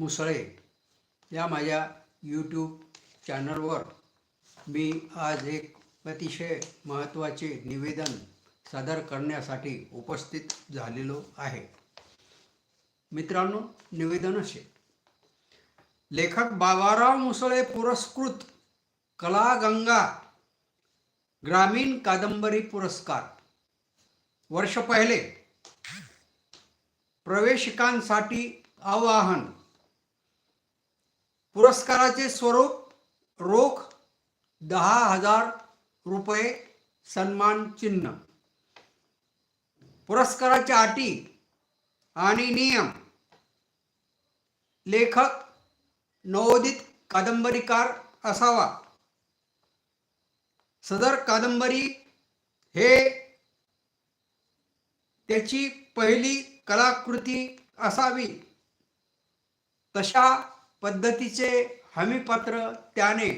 मुसळे या माझ्या यूट्यूब चॅनलवर मी आज एक अतिशय महत्त्वाचे निवेदन सादर करण्यासाठी उपस्थित झालेलो आहे. मित्रांनो निवेदन असे. लेखक बाबाराव मुसळे पुरस्कृत कलागंगा ग्रामीण कादंबरी पुरस्कार. वर्ष पहिले प्रवेशिकांसाठी आवाहन पुरस्काराचे स्वरूप रोख दहा हजार रुपये सन्मान चिन्ह. पुरस्काराच्या अटी आणि नियम. लेखक नवोदित कादंबरीकार असावा. सदर कादंबरी हे त्याची पहिली कलाकृती असावी. तशा पद्धतीचे हमीपत्र त्याने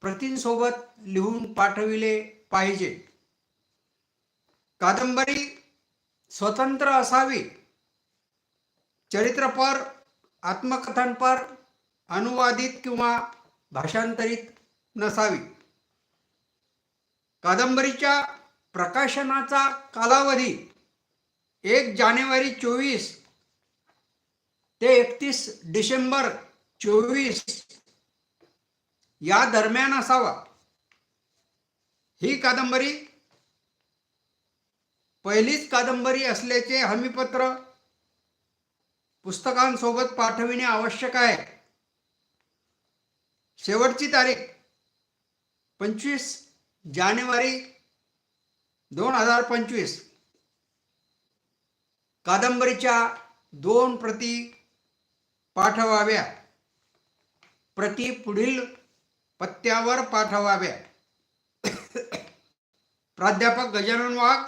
प्रतींसोबत लिहून पाठविले पाहिजे. कादंबरी स्वतंत्र असावी. चरित्रपर आत्मकथनपर अनुवादित किंवा भाषांतरित नसावी. कादंबरीच्या प्रकाशनाचा कालावधी एक जानेवारी चोवीस ते एकतीस डिसेंबर चोवीस या दरम्यान असावा. ही कादंबरी पहिलीच कादंबरी असल्याचे हमीपत्र पुस्तकांसोबत पाठविणे आवश्यक आहे. शेवटची तारीख पंचवीस जानेवारी दोन हजार पंचवीस. कादंबरीच्या दोन प्रती पाठवाव्या. प्रति पुढील पत्त्यावर पाठवाव्या. प्राध्यापक गजानन वाघ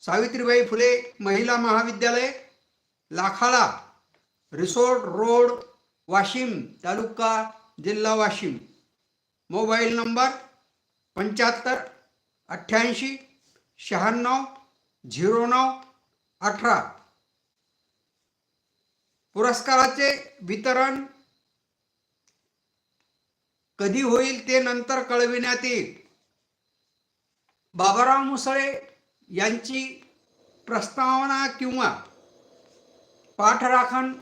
सावित्रीबाई फुले महिला महाविद्यालय लाखाळा रिसोर्ट रोड वाशिम तालुका जिल्हा वाशिम. मोबाईल नंबर पंच्याहत्तर अठ्ठ्याऐंशी शहाण्णव झिरो नऊ अठरा. पुरस्काराचे वितरण कधी होईल ते नंतर कळविण्यात येईल. बाबाराव मुसळे यांची प्रस्तावना किंवा पाठराखण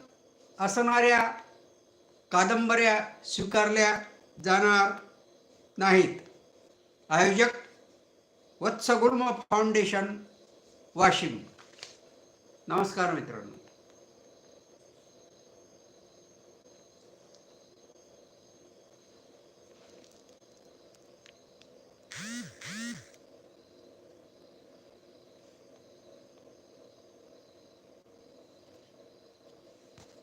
असणाऱ्या कादंबऱ्या स्वीकारल्या जाणार नाहीत. आयोजक वत्सगुल्म फाउंडेशन वाशिम. नमस्कार मित्रांनो.